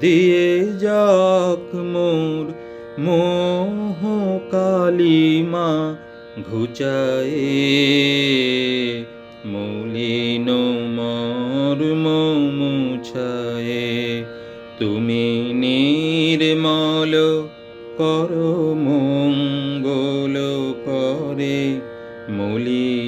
দিয়ে যাক মোর মোহ কালিমা ঘুচায়ে। মলিন মর্ম মুছায়ে তুমি নির্মল কর মঙ্গল করে। মলিন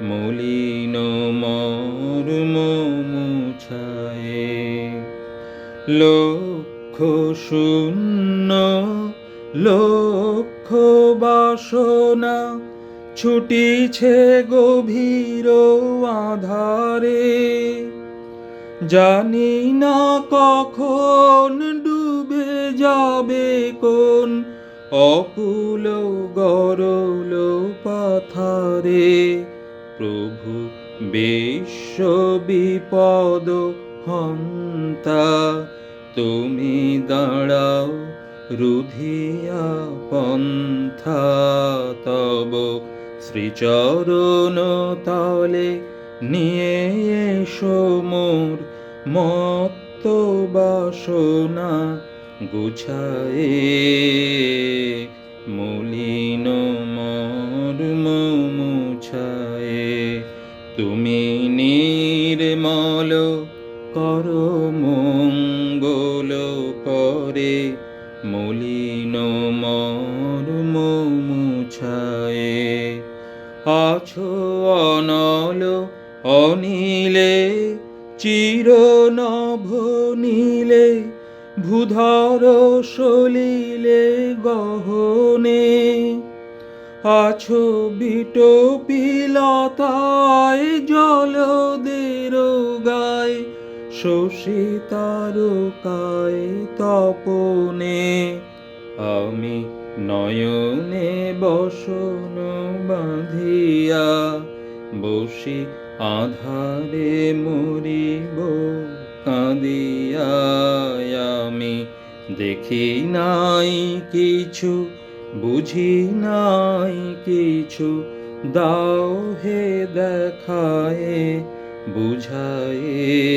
মলিন মর্ম মুছায়ে। লক্ষ শূন্য, লক্ষ বাসনা ছুটিছে গভীর আধারে। জানি না কখন ডুবে যাবে, কোন অকুল গরল পাথারে। প্রভু, বিশ্ব বিপদ হন্তা, তুমি দাঁড়াও রুধিয়া পন্থা, তব শ্রীচরণ তলে নিয়ে এসো মোর মত্ত বাসনা গুছায়ে, মলিন মুছায়ে তুমি নির্মল কর মঙ্গল করে, মলিন মর্ম মুছায়ে আছো অনল অনিলে, চির নভ নীলে, ভূধর সলিলে গহনে। আছো বিটো পিলতায় জলদের গায়, শশী তারকায় তপনে। আমি নয়নে বসন বাঁধিয়া বসি, আধারে মরিব কাঁদিয়া। আমি দেখি নাই কিছু বুঝি নাই কিছু, দাও হে দেখায়, বুঝায়ে।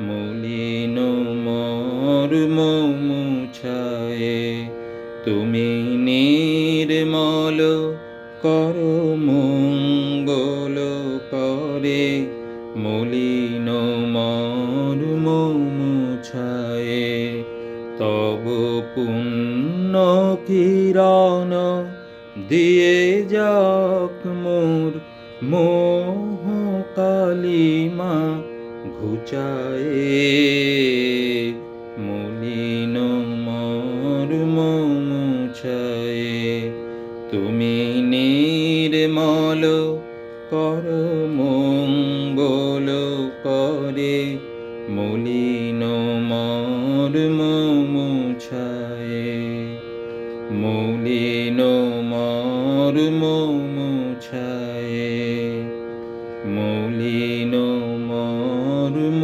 মলিন মর্ম মুছায়ে তুমি নির্মল কর মঙ্গল করে। মলিন মর্ম মুছায়ে তব পুণ্য কিরণ দিয়ে যাক মোর মোহ কালিমা ঘুচায়ে। মলিন মর্ম মুছায়ে তুমি নির্মল কর মঙ্গল করে। মলিন মর্ম মুছায়ে মলিন মর্ম মৌলিন মর মর্ম